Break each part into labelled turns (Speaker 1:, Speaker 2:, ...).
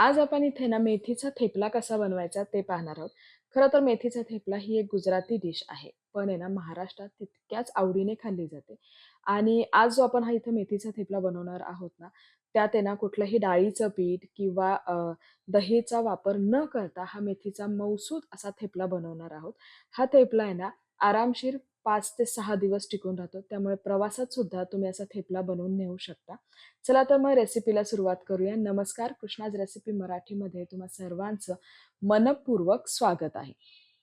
Speaker 1: आज आपण इथे ना मेथीचा थेपला कसा बनवायचा ते पाहणार आहोत. खरं तर मेथीचा थेपला ही एक गुजराती डिश आहे. पण आहे ना महाराष्ट्रात तितक्याच आवडीने खाल्ली जाते. आणि आज जो आपण हा इथं मेथीचा थेपला बनवणार आहोत ना, त्यात आहे ना कुठलंही डाळीचं पीठ किंवा दहीचा वापर न करता हा मेथीचा मौसूद असा थेपला बनवणार आहोत. हा थेपला आहे ना आरामशीर पाच ते सहा दिवस टिकून राहतो. त्यामुळे प्रवासात सुद्धा तुम्ही असा थेपला बनवून नेऊ शकता. चला तर मग रेसिपीला सुरुवात करूया. नमस्कार, कृष्णाज रेसिपी मराठीमध्ये तुम्हा सर्वांचं मनपूर्वक स्वागत आहे.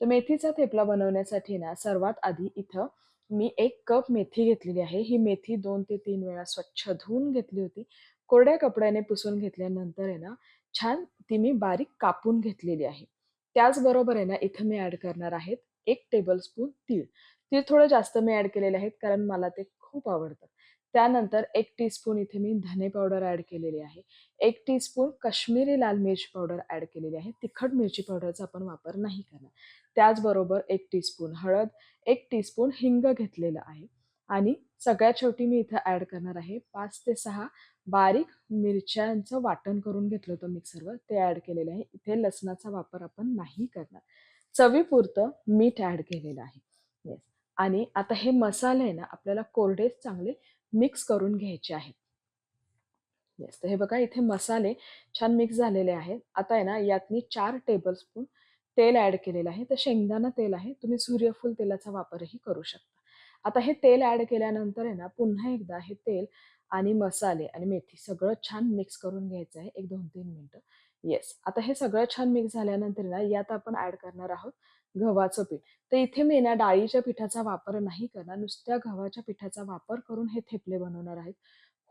Speaker 1: तर मेथीचा थेपला बनवण्यासाठी ना सर्वात आधी इथं मी एक कप मेथी घेतलेली आहे. ही मेथी दोन ते तीन वेळा स्वच्छ धुवून घेतली होती. कोरड्या कपड्याने पुसून घेतल्यानंतर आहे ना, छान ती मी बारीक कापून घेतलेली आहे. त्याचबरोबर आहे ना, इथं मी ॲड करणार आहेत एक टेबलस्पून तीळ. तीळ थोडं जास्त मी ॲड केलेले आहेत, कारण मला ते खूप आवडतं. त्यानंतर एक टीस्पून इथे मी धने पावडर ॲड केलेली आहे. एक टीस्पून काश्मीरी लाल मिर्च पावडर ॲड केलेली आहे. तिखट मिरची पावडरचा आपण वापर नाही करणार. त्याचबरोबर एक टीस्पून हळद, एक टीस्पून हिंग घेतलेलं आहे आणि सगळ्यात शेवटी मी इथं ॲड करणार आहे पाच ते सहा बारीक मिरच्यांचं वाटण करून घेतलं होतं मिक्सरवर, ते ॲड केलेलं आहे. इथे लसणाचा वापर आपण नाही करणार. चवीपुरतं मीठ ॲड केलेलं आहे. येस आणि आता हे मसाले आहे ना, आपल्याला कोरडेच चांगले मिक्स करून घ्यायचे आहेत. येस, तर हे बघा इथे मसाले छान मिक्स झालेले आहेत. आता आहे ना, यात मी चार टेबलस्पून तेल ॲड केलेलं आहे. तर शेंगदाणा तेल आहे. तुम्ही सूर्यफूल तेलाचा वापरही करू शकता. आता हे तेल ॲड केल्यानंतर आहे ना, पुन्हा एकदा हे तेल आणि मसाले आणि मेथी सगळं छान मिक्स करून घ्यायचं आहे. एक दोन तीन मिनटं येस, आता हे सगळं छान मिक्स झाल्यानंतर ना, यात आपण ॲड करणार आहोत गव्हाचं पीठ. तर इथे मी ना डाळीच्या पिठाचा वापर नाही करणार. नुसत्या गव्हाच्या पिठाचा वापर करून हे थेपले बनवणार आहेत.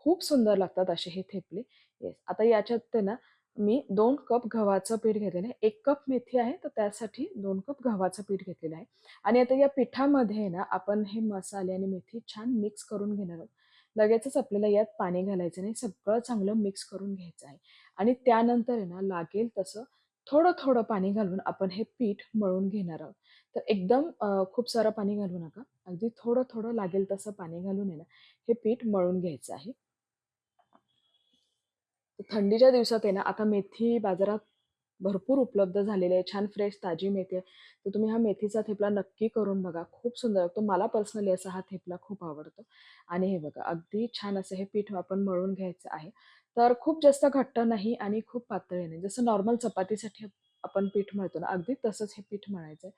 Speaker 1: खूप सुंदर लागतात असे हे थेपले. येस, आता याच्यात ते ना मी दोन कप गव्हाचं पीठ घेतलेलं आहे. एक कप मेथी आहे, तर त्यासाठी दोन कप गव्हाचं पीठ घेतलेलं आहे. आणि आता या पिठामध्ये ना आपण हे मसाले आणि मेथी छान मिक्स करून घेणार आहोत. लगेचच आपल्याला यात पाणी घालायचं नाही. सगळं चांगलं मिक्स करून घ्यायचं आहे. आणि त्यानंतर आहे ना लागेल तसं थोडं-थोडं पाणी घालून आपण हे पीठ मळून घेणार आहोत. तर एकदम खूप सारं पाणी घालू नका. अगदी थोडं-थोडं लागेल तसं पाणी घालून आहे ना, हे पीठ मळून घ्यायचं आहे. थंडीच्या दिवसात आहे ना, आता मेथी बाजारात भरपूर उपलब्ध झालेली आहे. छान फ्रेश ताजी मेथी आहे. तर तुम्ही हा मेथीचा थेपला नक्की करून बघा. खूप सुंदर लागतो. मला पर्सनली असा हा थेपला खूप आवडतो. आणि हे बघा अगदी छान असं हे पीठ आपण मळून घ्यायचं आहे. तर खूप जास्त घट्ट नाही आणि खूप पातळी नाही. जसं नॉर्मल चपातीसाठी आपण पीठ मळतो ना, अगदी तसंच हे पीठ मळायचं आहे.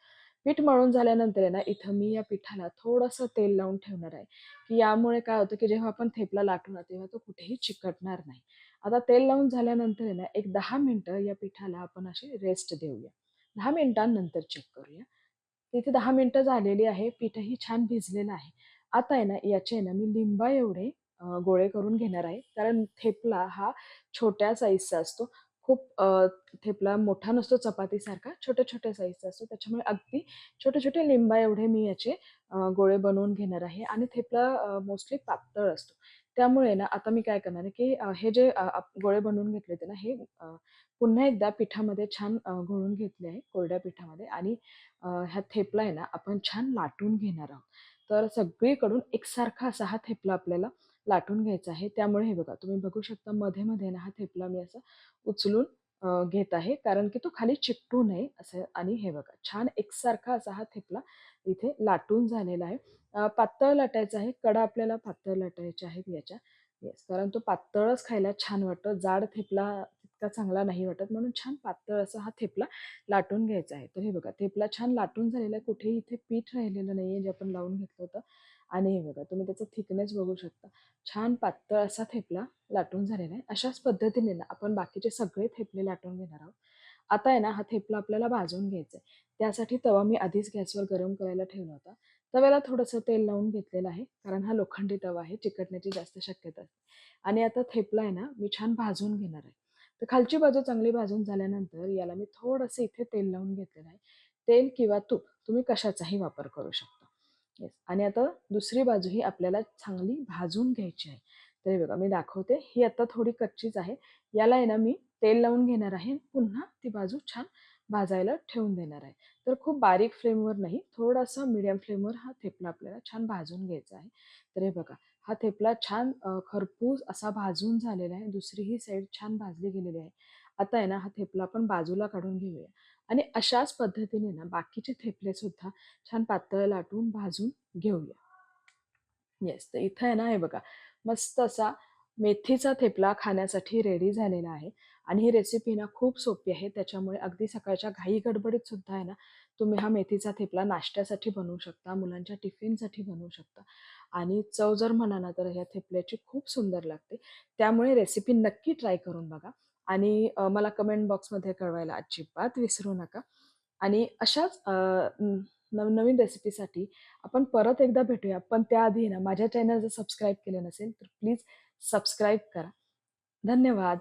Speaker 1: पीठ मळून झाल्यानंतर आहे ना, इथं मी या पिठाला थोडंसं तेल लावून ठेवणार आहे, की यामुळे काय होतं, की जेव्हा आपण थेपला लाटू ना, तेव्हा तो कुठेही चिकटणार नाही. आता तेल लावून झाल्यानंतर आहे ना, एक दहा मिनटं या पिठाला आपण अशी रेस्ट देऊया. दहा मिनिटांनंतर चेक करूया. तिथे दहा मिनटं झालेली आहे. पीठही छान भिजलेलं आहे. आता आहे ना, याचे आहे ना, मी लिंबा एवढे गोळे करून घेणार आहे. कारण थेपला हा छोट्या साईजचा असतो. खूप थेपला मोठा नसतो चपातीसारखा, छोट्या-छोट्या साईजचा असतो. त्याच्यामुळे अगदी छोटे-छोटे लिंबा एवढे मी याचे गोळे बनवून घेणार आहे आणि थेपला मोस्टली पातळ असतो. त्यामुळे ना, आता मी काय करणार आहे, की हे जे आप गोळे बनवून घेतले होते ना, हे पुन्हा एकदा पिठामध्ये छान घोळून घेतले आहे, कोरड्या पिठामध्ये आणि ह्या थेपला आहे ना, आपण छान लाटून घेणार आहोत. तर सगळीकडून एकसारखा असा हा थेपला आपल्याला लाटून घ्यायचा आहे. त्यामुळे हे बघा, तुम्ही बघू शकता मध्ये-मध्ये ना, हा थेपला मी असा उचलून अ, घेत आहे, कारण की तो खाली चिकटू नये असं आणि हे बघा, छान एकसारखा असा हा थेपला इथे लाटून झालेला आहे. अ, पातळ लाटायचा आहे. कडा आपल्याला पातळ लाटायच्या आहेत याच्या. येस, कारण तो पातळच खायला छान वाटतो. जाड थेपला तितका चांगला नाही वाटत. म्हणून छान पातळ असा हा थेपला लाटून घ्यायचा आहे. तर हे बघा, थेपला छान लाटून झालेला आहे. कुठेही इथे पीठ राहिलेलं नाहीये, जे आपण लावून घेतलं होतं. आणि हे बघा, तुम्ही त्याचं थिकनेस बघू शकता. छान पातळ असा थेपला लाटून झालेला आहे. अशाच पद्धतीने ना, आपण बाकीचे सगळे थेपले लाटून घेणार आहोत. आता आहे ना, हा थेपला आपल्याला भाजून घ्यायचा आहे. त्यासाठी तवा मी आधीच गॅसवर गरम करायला ठेवला होता. तव्याला थोडंसं तेल लावून घेतलेलं आहे, कारण हा लोखंडी तवा आहे, चिकटण्याची जास्त शक्यता असते. आणि आता थेपला आहे ना, मी छान भाजून घेणार आहे. तर खालची बाजू चांगली भाजून झाल्यानंतर याला मी थोडंसं इथे तेल लावून घेतलेलं आहे. तेल किंवा तूप तुम्ही कशाचाही वापर करू शकता. येस आणि आता दुसरी बाजूही आपल्याला चांगली भाजून घ्यायची आहे. तरी बघा, मी दाखवते. ही आता थोडी कच्चीच आहे. याला आहे ना, मी तेल लावून घेणार आहे. पुन्हा ती बाजू छान भाजायला ठेवून देणार आहे. तर खूप बारीक फ्लेमवर नाही, थोडासा मीडियम फ्लेमवर हा थेपला आपल्याला छान भाजून घ्यायचा आहे. तर हे बघा, हा थेपला छान खरपूस असा भाजून झालेला आहे. दुसरीही साईड छान भाजली गेलेली आहे. आता आहे ना हा थेपला आपण बाजूला काढून घेऊया आणि अशाच पद्धतीने ना बाकीचे थेपले सुद्धा छान पातळ लाटून भाजून घेऊया. येस तर इथं आहे ना हे बघा मस्त असा मेथीचा थेपला खाण्यासाठी रेडी झालेला आहे. आणि ही रेसिपी ना खूप सोपी आहे. त्याच्यामुळे अगदी सकाळच्या घाई गडबडीत सुद्धा आहे ना तुम्ही हा मेथीचा थेपला नाश्त्यासाठी बनवू शकता मुलांच्या टिफिनसाठी बनवू शकता. आणि चव जर म्हणा ना तर ह्या थेपल्याची खूप सुंदर लागते. त्यामुळे रेसिपी नक्की ट्राय करून बघा. आणि मला कमेंट बॉक्समध्ये कळवायला अजिबात विसरू नका. आणि अशाच नवनवीन रेसिपीसाठी आपण परत एकदा भेटूया. पण त्याआधी ना माझ्या चॅनल जर सबस्क्राईब केलं नसेल तर प्लीज सबस्क्राईब करा. धन्यवाद.